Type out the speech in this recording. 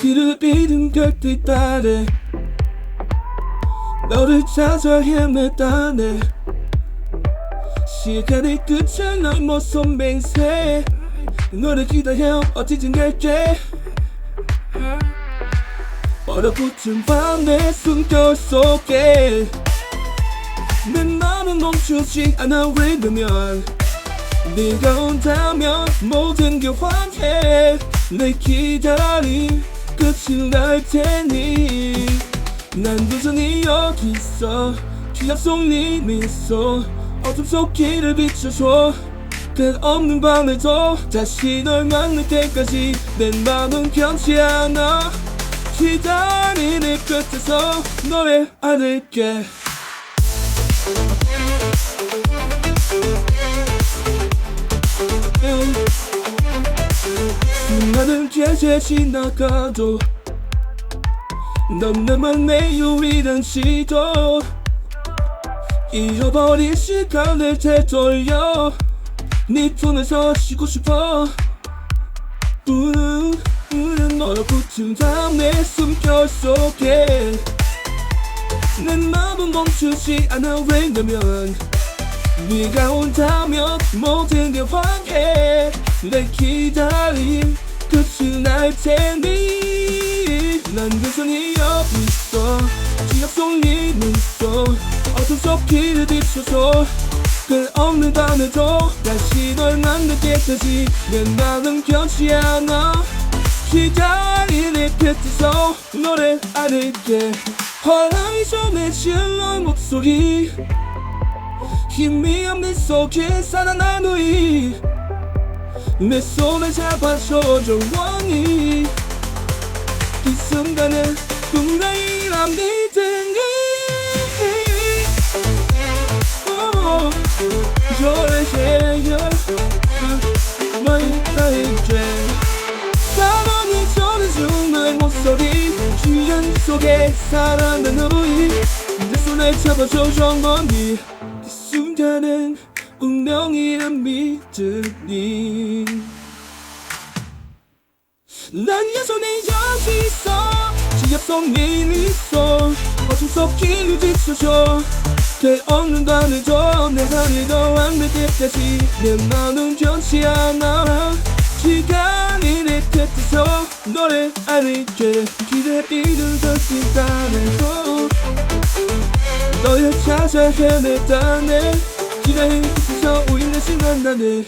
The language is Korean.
길을 잃은 별빛 아래 너를 찾아 헤맸다네. 시간의 끝을 넘어서 맹세. 너를 기다려 어디든 갈게 얼어붙은 밤내 숨결 속에 내 맘은 멈추지 않아 왜냐면 네가 온다면 모든 게 환해. 내 기다림 끝이 날 테니 난 여전히 여기 있어. 기억 속네 미소 어둠 속 길을 비춰줘. 끝 없는 밤에도 다시 널 만날 때까지 내 맘은 변치 않아. 기다리는 끝에서 너를 안을게 수많은 계절 지나가도 넌 나만 내 유일한 시도. 잃어버린 시간을 되돌려 네 품에서 쉬고 싶어. 부는 부는 얼어붙은 밤내 내 맘은 멈추지 않아. 왜냐면 네가 온다면 모든 게 환해. 내 기다림 끝이 날 테니. 난 여전히 여기 있어? 기억 속네 미소 어둠 속 길을 비춰줘 끝 없는 밤에도 다시 널 만날 때까지 내 마음은 변치 않아. 기다리 는 끝에서 너를 안을게 허락이 전에 질러 목소리 힘이 없는 속에 살아난 너희 내 손을 잡아줘줘 원히 이 순간은 분명히란 믿음이 You're here, 너의 나의 속에 살아난 너희 내 손을 잡아줘 정원이 이 순간은 운명이란 믿으니. 난 여전히 여기 있어. 지엽 속네 미소 어둠 속 길을 비춰줘. 돼 없는 밤에도 내가 네가 완벽 때까지 내 마음은 변치 않아. 곁에서 너를 안을게 기다리는 별빛 안에서 너를 찾아 헤맸다네 끝에서 우린 다시 만나네